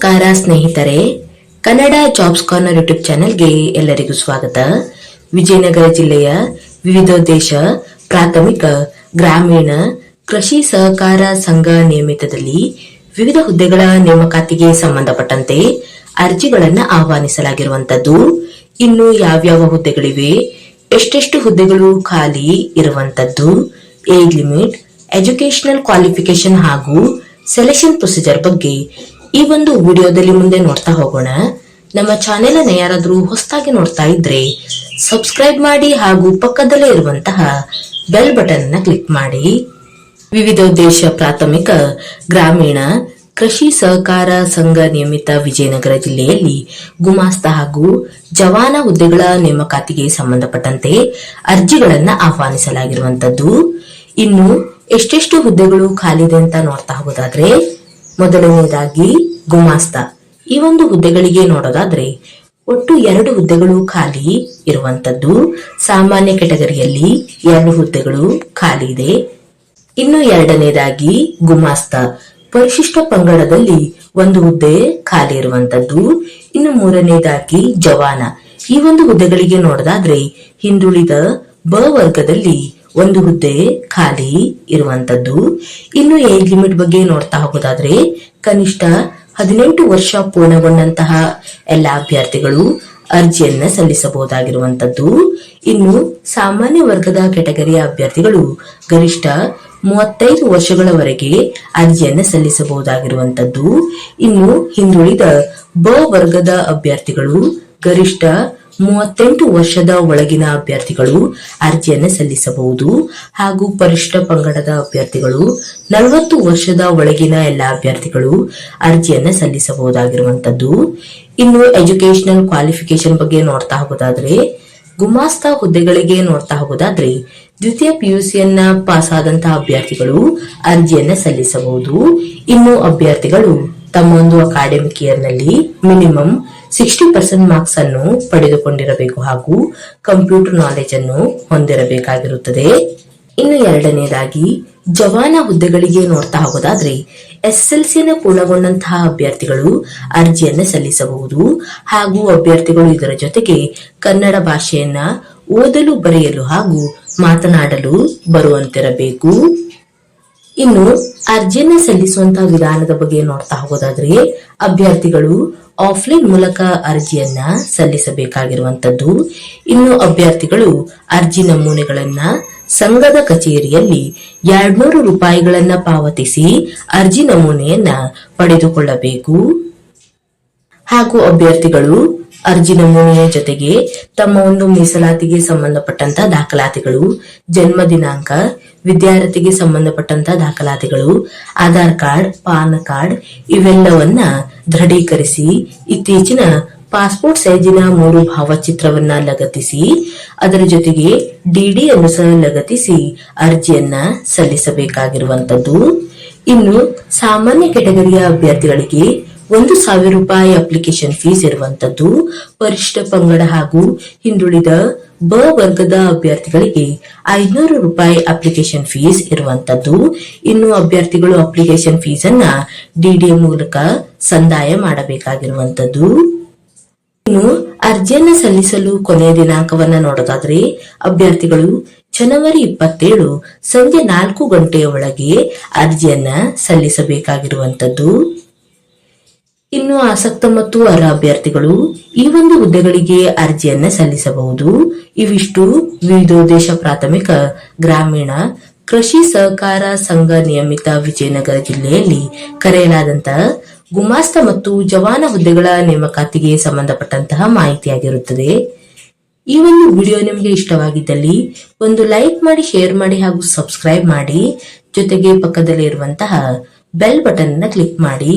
ನಮಸ್ಕಾರ ಸ್ನೇಹಿತರೆ. Kannada jobs corner YouTube ಚಾನೆಲ್ಗೆ ಎಲ್ಲರಿಗೂ ಸ್ವಾಗತ. ವಿಜಯನಗರ ಜಿಲ್ಲೆಯ ವಿವಿಧ ದೇಶ, ಪ್ರಾಥಮಿಕ, ಗ್ರಾಮೀಣ, ಕೃಷಿ ಸಹಕಾರ ಸಂಘ ನಿಯಮಿತದಲ್ಲಿ ವಿವಿಧ ಹುದ್ದೆಗಳ ನೇಮಕಾತಿಗೆ ಸಂಬಂಧಪಟ್ಟಂತೆ ಅರ್ಜಿಗಳನ್ನು ಆಹ್ವಾನಿಸಲಾಗಿರುವಂತದ್ದು ಇನ್ನು ಯಾವ್ಯಾವ ಹುದ್ದೆಗಳಿವೆ, ಎಷ್ಟೆಷ್ಟು ಹುದ್ದೆಗಳು ಖಾಲಿ ಇರುವಂತದ್ದು ಏಜ್ ಲಿಮಿಟ್ ಎಜುಕೇಶನಲ್ ಕ್ವಾಲಿಫಿಕೇಶನ್ ಹಾಗೂ ಸೆಲೆಕ್ಷನ್ ಪ್ರೊಸೀಜರ್ ಬಗ್ಗೆ ಈ ಒಂದು ವಿಡಿಯೋದಲ್ಲಿ ಮುಂದೆ ನೋಡ್ತಾ ಹೋಗೋಣ. ನಮ್ಮ ಚಾನೆಲ್ ಅನ್ನ ಯಾರಾದ್ರೂ ಹೊಸದಾಗಿ ನೋಡ್ತಾ ಇದ್ರೆ ಸಬ್ಸ್ಕ್ರೈಬ್ ಮಾಡಿ ಹಾಗೂ ಪಕ್ಕದಲ್ಲೇ ಇರುವಂತಹ ಬೆಲ್ ಬಟನ್ ಅನ್ನ ಕ್ಲಿಕ್ ಮಾಡಿ. ವಿವಿಧ ಉದ್ದೇಶ ಪ್ರಾಥಮಿಕ, ಗ್ರಾಮೀಣ, ಕೃಷಿ ಸಹಕಾರ ಸಂಘ ನಿಯಮಿತ ವಿಜಯನಗರ ಜಿಲ್ಲೆಯಲ್ಲಿ ಗುಮಾಸ್ತ ಹಾಗೂ ಜವಾನ ಹುದ್ದೆಗಳ ನೇಮಕಾತಿಗೆ ಸಂಬಂಧಪಟ್ಟಂತೆ ಅರ್ಜಿಗಳನ್ನ ಆಹ್ವಾನಿಸಲಾಗಿರುವಂತದ್ದು. ಇನ್ನು ಎಷ್ಟೆಷ್ಟು ಹುದ್ದೆಗಳು ಖಾಲಿದೆ ಅಂತ ನೋಡ್ತಾ ಹೋಗೋದಾದ್ರೆ ಮೊದಲನೆಯದಾಗಿ ಗುಮಾಸ್ತ. ಈ ಒಂದು ಹುದ್ದೆಗಳಿಗೆ ನೋಡೋದಾದ್ರೆ, ಒಟ್ಟು ಎರಡು ಹುದ್ದೆಗಳು ಖಾಲಿ ಇರುವಂತದ್ದು ಸಾಮಾನ್ಯ ಕೆಟಗರಿಯಲ್ಲಿ ಎರಡು ಹುದ್ದೆಗಳು ಖಾಲಿ ಇದೆ. ಇನ್ನು ಎರಡನೇದಾಗಿ ಗುಮಾಸ್ತ. ಪರಿಶಿಷ್ಟ ಪಂಗಡದಲ್ಲಿ ಒಂದು ಹುದ್ದೆ ಖಾಲಿ ಇರುವಂತದ್ದು ಇನ್ನು ಮೂರನೇದಾಗಿ ಜವಾನ. ಈ ಒಂದು ಹುದ್ದೆಗಳಿಗೆ ನೋಡೋದಾದ್ರೆ, ಹಿಂದುಳಿದ ಬ ವರ್ಗದಲ್ಲಿ ಒಂದು ಹುದ್ದೆ ಖಾಲಿ ಇರುವಂತದ್ದು. ಇನ್ನು ಏಜ್ ಲಿಮಿಟ್ ಬಗ್ಗೆ ನೋಡ್ತಾ ಹೋಗೋದಾದ್ರೆ, ಕನಿಷ್ಠ ಹದಿನೆಂಟು ವರ್ಷ ಪೂರ್ಣಗೊಂಡಂತಹ ಎಲ್ಲ ಅಭ್ಯರ್ಥಿಗಳು ಅರ್ಜಿಯನ್ನ ಸಲ್ಲಿಸಬಹುದಾಗಿರುವಂತದ್ದು. ಇನ್ನು ಸಾಮಾನ್ಯ ವರ್ಗದ ಕೆಟಗರಿಯ ಅಭ್ಯರ್ಥಿಗಳು ಗರಿಷ್ಠ ಮೂವತ್ತೈದು ವರ್ಷಗಳವರೆಗೆ ಅರ್ಜಿಯನ್ನ ಸಲ್ಲಿಸಬಹುದಾಗಿರುವಂತದ್ದು. ಇನ್ನು ಹಿಂದುಳಿದ ಬ ವರ್ಗದ ಅಭ್ಯರ್ಥಿಗಳು ಗರಿಷ್ಠ ಮೂವತ್ತೆಂಟು ವರ್ಷದ ಒಳಗಿನ ಅಭ್ಯರ್ಥಿಗಳು ಅರ್ಜಿಯನ್ನು ಸಲ್ಲಿಸಬಹುದು ಹಾಗೂ ಪರಿಷ್ಠ ಪಂಗಡದ ಅಭ್ಯರ್ಥಿಗಳು ನಲವತ್ತು ವರ್ಷದ ಒಳಗಿನ ಎಲ್ಲ ಅಭ್ಯರ್ಥಿಗಳು ಅರ್ಜಿಯನ್ನು ಸಲ್ಲಿಸಬಹುದಾಗಿರುವಂತದ್ದು ಇನ್ನು ಎಜುಕೇಶನಲ್ ಕ್ವಾಲಿಫಿಕೇಶನ್ ಬಗ್ಗೆ ನೋಡ್ತಾ ಹೋಗೋದಾದ್ರೆ, ಗುಮಾಸ್ತ ಹುದ್ದೆಗಳಿಗೆ ನೋಡ್ತಾ ಹೋಗೋದಾದ್ರೆ, ದ್ವಿತೀಯ ಪಿಯುಸಿಯನ್ನ ಪಾಸ್ ಆದಂತಹ ಅಭ್ಯರ್ಥಿಗಳು ಅರ್ಜಿಯನ್ನ ಸಲ್ಲಿಸಬಹುದು. ಇನ್ನು ಅಭ್ಯರ್ಥಿಗಳು ತಮ್ಮ ಒಂದು ಅಕಾಡೆಮಿಕ್ ಇಯರ್ನಲ್ಲಿ ಮಿನಿಮಮ್ ಸಿಕ್ಸ್ಟಿ ಪರ್ಸೆಂಟ್ ಮಾರ್ಕ್ಸ್ ಅನ್ನು ಪಡೆದುಕೊಂಡಿರಬೇಕು ಹಾಗೂ ಕಂಪ್ಯೂಟರ್ ನಾಲೆಜ್ ಅನ್ನು ಹೊಂದಿರಬೇಕಾಗಿರುತ್ತದೆ. ಇನ್ನು ಎರಡನೇದಾಗಿ, ಜವಾನ ಹುದ್ದೆಗಳಿಗೆ ನೋಡ್ತಾ ಹೋಗೋದಾದ್ರೆ, ಎಸ್ ಎಲ್ ಪೂರ್ಣಗೊಂಡಂತಹ ಅಭ್ಯರ್ಥಿಗಳು ಅರ್ಜಿಯನ್ನು ಸಲ್ಲಿಸಬಹುದು ಹಾಗೂ ಅಭ್ಯರ್ಥಿಗಳು ಇದರ ಜೊತೆಗೆ ಕನ್ನಡ ಭಾಷೆಯನ್ನ ಓದಲು ಬರೆಯಲು ಹಾಗೂ ಮಾತನಾಡಲು ಬರುವಂತಿರಬೇಕು. ಇನ್ನು ಅರ್ಜಿಯನ್ನ ಸಲ್ಲಿಸುವಂತಹ ವಿಧಾನದ ಬಗ್ಗೆ ನೋಡ್ತಾ ಹೋಗೋದಾದ್ರೆ, ಅಭ್ಯರ್ಥಿಗಳು ಆಫ್ಲೈನ್ ಮೂಲಕ ಅರ್ಜಿಯನ್ನ ಸಲ್ಲಿಸಬೇಕಾಗಿರುವಂತದ್ದು. ಇನ್ನು ಅಭ್ಯರ್ಥಿಗಳು ಅರ್ಜಿ ನಮೂನೆಗಳನ್ನ ಸಂಘದ ಕಚೇರಿಯಲ್ಲಿ ಎರಡ್ನೂರು ರೂಪಾಯಿಗಳನ್ನ ಪಾವತಿಸಿ ಅರ್ಜಿ ನಮೂನೆಯನ್ನ ಪಡೆದುಕೊಳ್ಳಬೇಕು. ಹಾಗೂ ಅಭ್ಯರ್ಥಿಗಳು ಅರ್ಜಿ ನಮೂನೆಯ ಜೊತೆಗೆ ತಮ್ಮ ಒಂದು ಮೀಸಲಾತಿಗೆ ಸಂಬಂಧಪಟ್ಟಂತ ದಾಖಲಾತಿಗಳು, ಜನ್ಮ ದಿನಾಂಕ, ವಿದ್ಯಾರ್ಥಿಗೆ ಸಂಬಂಧಪಟ್ಟಂತ ದಾಖಲಾತಿಗಳು, ಆಧಾರ್ ಕಾರ್ಡ್, ಪಾನ್ ಕಾರ್ಡ್ ಇವೆಲ್ಲವನ್ನ ದೃಢೀಕರಿಸಿ ಇತ್ತೀಚಿನ ಪಾಸ್ಪೋರ್ಟ್ ಸೈಜಿನ ಮೂರು ಭಾವಚಿತ್ರವನ್ನ ಲಗತ್ತಿಸಿ, ಅದರ ಜೊತೆಗೆ ಡಿಡಿ ಅನ್ನು ಸಹ ಲಗತ್ತಿಸಿ ಅರ್ಜಿಯನ್ನ ಸಲ್ಲಿಸಬೇಕಾಗಿರುವಂತದ್ದು. ಇನ್ನು ಸಾಮಾನ್ಯ ಕೆಟಗರಿಯ ಅಭ್ಯರ್ಥಿಗಳಿಗೆ ಒಂದು ಸಾವಿರ ರೂಪಾಯಿ ಅಪ್ಲಿಕೇಶನ್ ಫೀಸ್ ಇರುವಂತದ್ದು ಪರಿಷ್ಠ ಪಂಗಡ ಹಾಗೂ ಹಿಂದುಳಿದ ಬ ವರ್ಗದ ಅಭ್ಯರ್ಥಿಗಳಿಗೆ ಐನೂರು ರೂಪಾಯಿ ಅಪ್ಲಿಕೇಶನ್ ಫೀಸ್ ಇರುವಂತದ್ದು. ಇನ್ನು ಅಭ್ಯರ್ಥಿಗಳು ಅಪ್ಲಿಕೇಶನ್ ಫೀಸ್ ಅನ್ನ ಡಿಡಿ ಮೂಲಕ ಸಂದಾಯ ಮಾಡಬೇಕಾಗಿರುವಂತದ್ದು. ಇನ್ನು ಅರ್ಜಿಯನ್ನ ಸಲ್ಲಿಸಲು ಕೊನೆಯ ದಿನಾಂಕವನ್ನ ನೋಡೋದಾದ್ರೆ ಅಭ್ಯರ್ಥಿಗಳು ಜನವರಿ ಇಪ್ಪತ್ತೇಳು ಸಂಜೆ ನಾಲ್ಕು ಗಂಟೆಯ ಒಳಗೆ ಅರ್ಜಿಯನ್ನ ಸಲ್ಲಿಸಬೇಕಾಗಿರುವಂತದ್ದು. ಇನ್ನು ಆಸಕ್ತ ಮತ್ತು ಅರ್ಹ ಅಭ್ಯರ್ಥಿಗಳು ಈ ಒಂದು ಹುದ್ದೆಗಳಿಗೆ ಅರ್ಜಿಯನ್ನ ಸಲ್ಲಿಸಬಹುದು. ಇವಿಷ್ಟು ವಿವಿಧೋದ್ದೇಶ ಪ್ರಾಥಮಿಕ ಗ್ರಾಮೀಣ ಕೃಷಿ ಸಹಕಾರ ಸಂಘ ನಿಯಮಿತ ವಿಜಯನಗರ ಜಿಲ್ಲೆಯಲ್ಲಿ ಕರೆಯಲಾದಂತಹ ಗುಮಾಸ್ತ ಮತ್ತು ಜವಾನ ಹುದ್ದೆಗಳ ನೇಮಕಾತಿಗೆ ಸಂಬಂಧಪಟ್ಟಂತಹ ಮಾಹಿತಿಯಾಗಿರುತ್ತದೆ. ಈ ಒಂದು ವಿಡಿಯೋ ನಿಮಗೆ ಇಷ್ಟವಾಗಿದ್ದಲ್ಲಿ ಒಂದು ಲೈಕ್ ಮಾಡಿ, ಶೇರ್ ಮಾಡಿ ಹಾಗೂ ಸಬ್ಸ್ಕ್ರೈಬ್ ಮಾಡಿ. ಜೊತೆಗೆ ಪಕ್ಕದಲ್ಲಿ ಇರುವಂತಹ ಬೆಲ್ ಬಟನ್ ಅನ್ನ ಕ್ಲಿಕ್ ಮಾಡಿ.